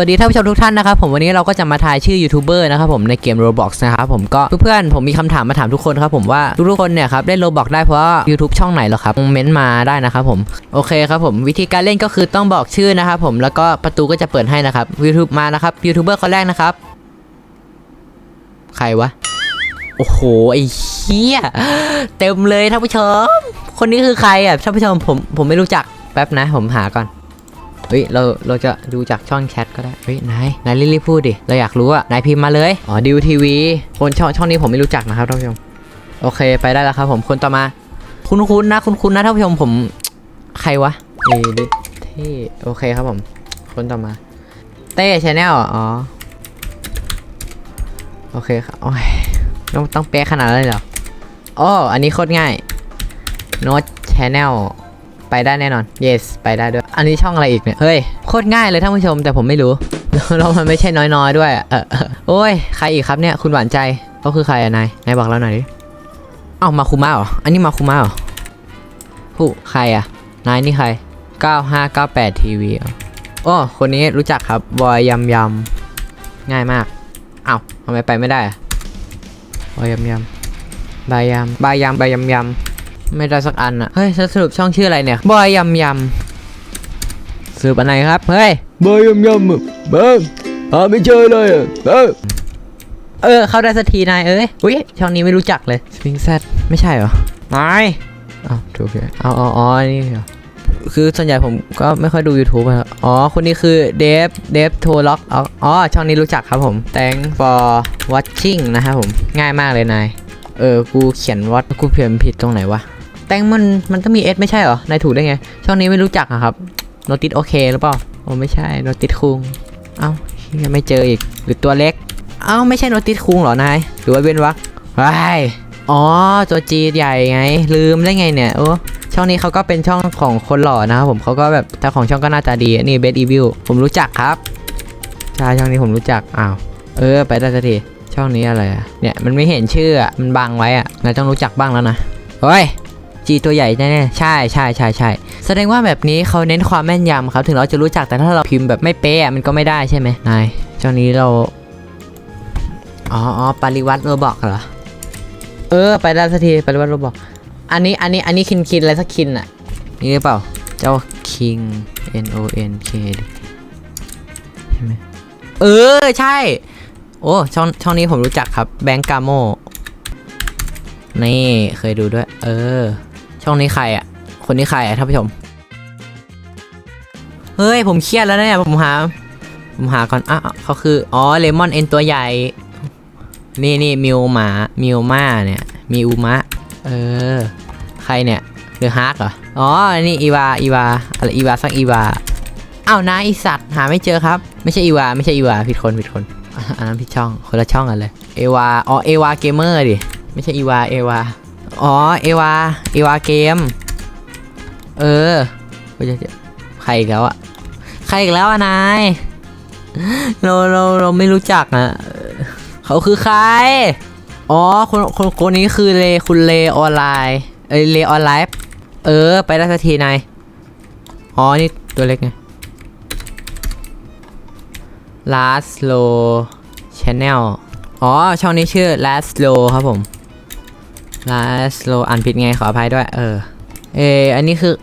วัสดีท่านผู้ชมทุกท่านนะครับผมวันนี้เราก็จะมาทายชื่อยูทูบเบอร์นะครับผมในเกม Roblox นะครับผมก็เพื่อนๆผมมีคำถามมาถามทุกคนครับผมว่าทุกๆคนเนี่ยครับเล่น Roblox ได้เพราะ YouTube ช่องไหนหรอครับคอมเมนต์มาได้นะครับผมโอเคครับผมวิธีการเล่นก็คือต้องบอกชื่อนะครับผมแล้วก็ประตูก็จะเปิดให้นะครับ YouTube มานะครับยูทูบเบอร์คนแรกนะครับใครวะโอ้โหไอ้เหี้ยเต็มเลยท่านผู้ชม คนนี้คือใครอะท่านผู้ชมผมผมไม่รู้จักแป๊บนะ ผมหาก่อน เฮ้ยเราเราจะดูจากช่องแชทก็ได้เฮ้ยนายนายรีบพูดดิเราอยากรู้อะนายพิมพ์มาเลยอ๋อดิวทีวีคนช่องช่องนี้ผมไม่รู้จักนะครับท่านผู้ชมโอเคไปได้แล้วครับผมคนต่อมา คุ้นๆนะคุ้นๆนะท่านผู้ชมผมใครวะเอดิเท่โอเคครับผม คนต่อมา เต้ชาแนลอ๋อโอเคครับโอ้ยต้องต้องเป๊ะขนาดนั้นเลยเหรออ๋ออันนี้โคตรง่าย Note Channel ไปได้แน่นอน yes ไปได้ด้วย อันนี้ช่องอะไรอีกเนี่ย เฮ้ย โคตรง่ายเลยท่านผู้ชมแต่ผมไม่รู้แล้วมันไม่ใช่น้อยๆด้วยอะเออเออโอ้ย ใครอีกครับเนี่ย คุณหวานใจเขาคือใครอะนาย นายบอกเราหน่อยดิ เอ้ามาคุมาเหรอ อันนี้มาคุมาเหรอผู้ใครอะนายนี่ใคร 9598ทีวีโอ้คนนี้รู้จักครับบอยยำยำง่ายมาก เอ้าทำไมไปไม่ได้อะบอยยำยำบายยำบายยำบายยำยำ ไม่ได้สักอันอะเฮ้ยสรุปช่องชื่ออะไรเนี่ยบอยยำยำสรุปอันไหนครับเฮ้ยบายยำยำอะเบิ้มหาไม่เจอเลยอะเออเออ เข้าได้สักทีนายเอ้ยอุ้ยช่องนี้ไม่รู้จักเลยสวิงแซดไม่ใช่เหรอนายอ้าวถูกเลยเอาเอาอ๋ออันนี่เหรอคือส่วนใหญ่ผมก็ไม่ค่อยดู YouTube อะครับอ๋อ คนนี้คือเดฟ เดฟโทล็อกอ๋อ ช่องนี้รู้จักครับผม thank for watching นะครับผม ง่ายมากเลยนาย เออ กูเขียนวัดกูเขียนผิดตรงไหนวะ แตงมันมันต้องมี S ไม่ใช่เหรอนายถูกได้ไง ช่องนี้ไม่รู้จักอะครับโนติสโอเคหรือเปล่าโอ้ไม่ใช่โนติสคุงเอ้ายังไม่เจออีกหรือตัวเล็ก เอ้าไม่ใช่โนติสคุงเหรอนายหรือว่าเว้นวักไอ้ยอ๋อตัวจีใหญ่ไง ลืมได้ไงเนี่ยโอ้ช่องนี้เขาก็เป็นช่องของคนหล่อนะครับผมเขาก็แบบแต่ของช่องก็น้าตาดีนี่เบสอีวิวผมรู้จักครับใช่ช่องนี้ผมรู้จักอ้าวเออ ไปได้สักทีช่องนี้อะไรอะเนี่ยมันไม่เห็นชื่ออะมันบังไว้อะนายต้องรู้จักบ้างแล้วนะเฮ้ย จีตัวใหญ่แน่ๆใช่ใช่ใช่ใช่แสดงว่าแบบนี้เขาเน้นความแม่นยำครับ ถึงเราจะรู้จักแต่ถ้าเราพิมพ์แบบไม่เป๊ะมันก็ไม่ได้ใช่ไหมนายช่องนี้เรา อ๋ออ๋อปริวัติโรบอกเหรอ เออ ไปได้สักทีปริวัติโรบอก อันนี้อันนี้อันนี้คินคินอะไรสักคินอะ นี่หรือเปล่า เจ้าคิง N O N K ใช่ไหมเออ ใช่ โอ้ช่องช่องนี้ผมรู้จักครับแบงก์กาโมนี่ เคยดูด้วย เออ ช่องนี้ใครอะ คนนี้ใครอะท่านผู้ชม เฮ้ย ผมเครียดแล้วเนี่ย ผมหา ผมหาก่อนอะเขาคือ อ๋อ เลมอนเอ็นตัวใหญ่ นี่นี่มิวหมา มิวมาเนี่ย มีอุมะ เออ ใครเนี่ยเดอฮาร์กเหรอ อ๋อ นี่อีวา อีวา อะไรอีวาสักอีวาอ้าวนายอีสัตว์หาไม่เจอครับ ไม่ใช่อีวา ไม่ใช่อีวา ผิดคน ผิดคนอะอันนั้นผิดช่อง คนละช่องกันเลย เอวา อ๋อ เอวาเกมเมอร์ดิ ไม่ใช่อีวา เอวา อ๋อ เอวา เอวาเกม เออใครอีกแล้วอะใครอีกแล้วอะนาย เราเราเราไม่รู้จักอะเขาคือใคร อ๋อ คนคนคนนี้คือเลคุณเลออนไลน์เอเลออนไลน์เออ ไปได้สักทีนาย อ๋อ นี่ตัวเล็กไง last low channel อ๋อ ช่องนี้ชื่อ last low ครับผม last low อ่านผิดไงขออภัยด้วย เออ เอออันนี้คือ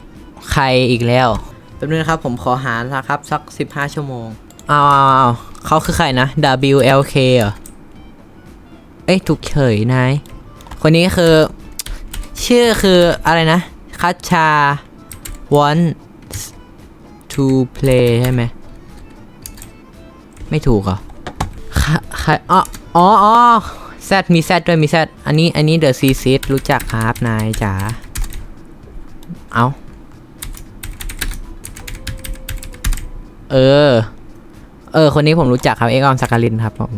ใครอีกแล้วแป๊บนึงนะครับ ผมขอหานะครับ สัก 15 ชั่วโมงอ้าวอ้าวอ้าวเขาคือใครนะ WLK เหรอ เอ้ยถูกเฉยนาย คนนี้คือ ชื่อคืออะไรนะ คัชชา want to play ใช่ไหม ไม่ถูกเหรอค่ะค่ะอ๋ออ๋ออ๋อ แซดมีแซดด้วยมีแซดอันนี้อันนี้เดอะซีซิตรู้จักครับนายจ๋าเอาเออ เออ คนนี้ผมรู้จักครับเอ็กออนซากาลินครับผม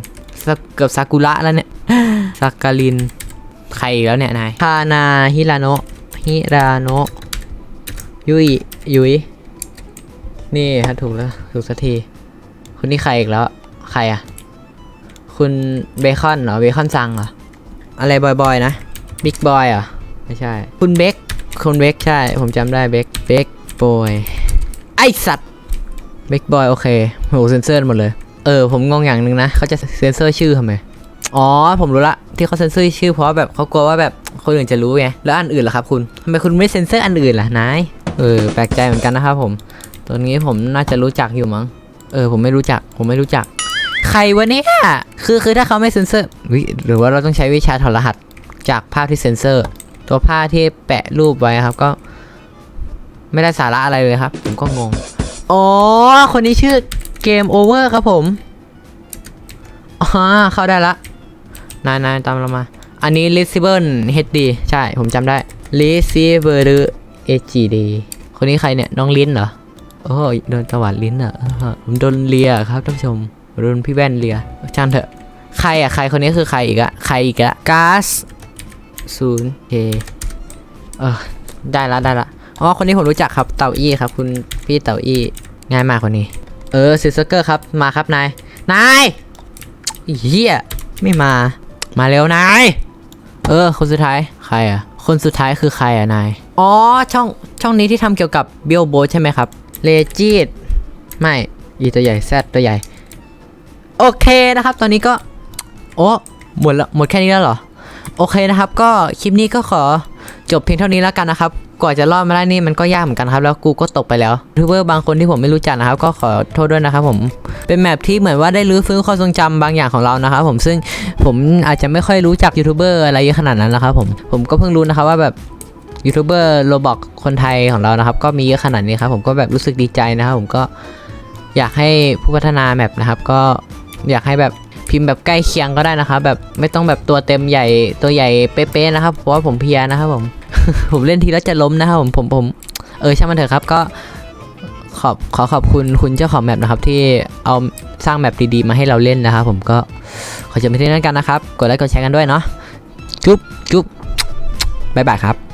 เกือบซากุระแล้วเนี่ยซากาลิน ใครอีกแล้วเนี่ยนายคานาฮิราโนะฮิราโนะยุยยุยนี่ถ้าถูกแล้ว ถูกสักทีคนนี้ใครอีกแล้ว ใครอะ คุณเบคอนเหรอเบคอนซังเหรอ อะไรบอยๆนะบิ๊กบอยเหรอ ไม่ใช่ คุณเบคคุณเบคใช่ ผมจำได้เบคเบคบอยไอสัตว์บิ๊กบอยโอเคโหเซนเซอร์หมดเลย เออ ผมงงอย่างหนึ่งนะ เขาจะเซนเซอร์ชื่อทำไมอ๋อ ผมรู้ละที่เขาเซนเซอร์ชื่อเพราะแบบเขากลัวว่าแบบคนอื่นจะรู้ไงแล้วอันอื่นล่ะครับคุณทำไมคุณไม่เซนเซอร์อันอื่นล่ะนายเออแปลกใจเหมือนกันนะครับผม ตัวนี้ผมน่าจะรู้จักอยู่มั้งเออ ผมไม่รู้จัก ผมไม่รู้จัก รวะเนี่ยคือคือถ้าเขาไม่เซ็นเซอร์หรือว่าเราต้องใช้วิชาถอดรหัสจากภาพที่เซ็นเซอร์ ตัวภาพที่แปะรูปไว้ครับก็ ไม่ได้สาระอะไรเลยครับ ผมก็งง อ๋อ คนนี้ชื่อเกมโอเวอร์ครับผมอ๋อเข้าได้ละนายนายตามเรามา อันนี้ r e c e i v e r HD ใช่ ผมจำได้ r e c e i v e r HD คนนี้ใครเนี่ย น้องลิ้นเหรอ โอ้ยโดนตวัดลิ้นเหรออ่าผมโดนเลียครับท่านผู้ชม โดนพี่แว่นเลียช่างเถอะ ใครอะใครคนนี้คือใครอีกอะใครอีกอะก๊าซศูนย์เคเออได้ละได้ละอ๋อคนนี้ผมรู้จักครับเต่าอี้ครับ คุณพี่เต่าอี้ง่ายมากคนนี้ เออซิสเกอร์ครับมาครับนายนายเหี้ยไม่มา มาเร็วนายเออ คนสุดท้ายใครอะ คนสุดท้ายคือใครอะนาย อ๋อ ช่องช่องนี้ที่ทำเกี่ยวกับเบลโบใช่ไหมครับเลจีดไม่ อีตัวใหญ่แซดตัวใหญ่ โอเคนะครับ ตอนนี้ก็ โอ้หมดละหมดแค่นี้แล้วเหรอ โอเคนะครับ ก็คลิปนี้ก็ขอจบเพียงเท่านี้แล้วกันนะครับกว่าจะรอดมาได้นี่มันก็ยากเหมือนกันครับ แล้วกูก็ตกไปแล้วยูทูบเบอร์บางคนที่ผมไม่รู้จักนะครับ ก็ขอโทษด้วยนะครับผมเป็นแมปที่เหมือนว่าได้รื้อฟื้นความทรงจำบางอย่างของเรานะครับผมซึ่งผมอาจจะไม่ค่อยรู้จักยูทูบเบอร์อะไรเยอะขนาดนั้นนะครับผมผมก็เพิ่งรู้นะครับว่าแบบยูทูบเบอร์โรบอกคนไทยของเรานะครับ ก็มีเยอะขนาดนี้ครับผมก็แบบรู้สึกดีใจนะครับผมก็อยากให้ผู้พัฒนาแมปนะครับ ก็ อยากให้แบบพิมพ์แบบใกล้เคียงก็ได้นะครับแบบไม่ต้องแบบตัวเต็มใหญ่ตัวใหญ่เป๊ะๆนะครับ เพราะว่าผมเพียนะครับผมผมเล่นทีแล้วจะล้มนะครับผมผมผมเออช่างมันเถอะครับก็ขอบขอขอบคุณคุณเจ้าของแมปนะครับ ที่เอาสร้างแมปดีๆมาให้เราเล่นนะครับ ผมก็ขอจบไปที่นั่นกันนะครับ กดไลค์กดแชร์กันด้วยเนาะจุ๊บจุ๊บบายบายครับ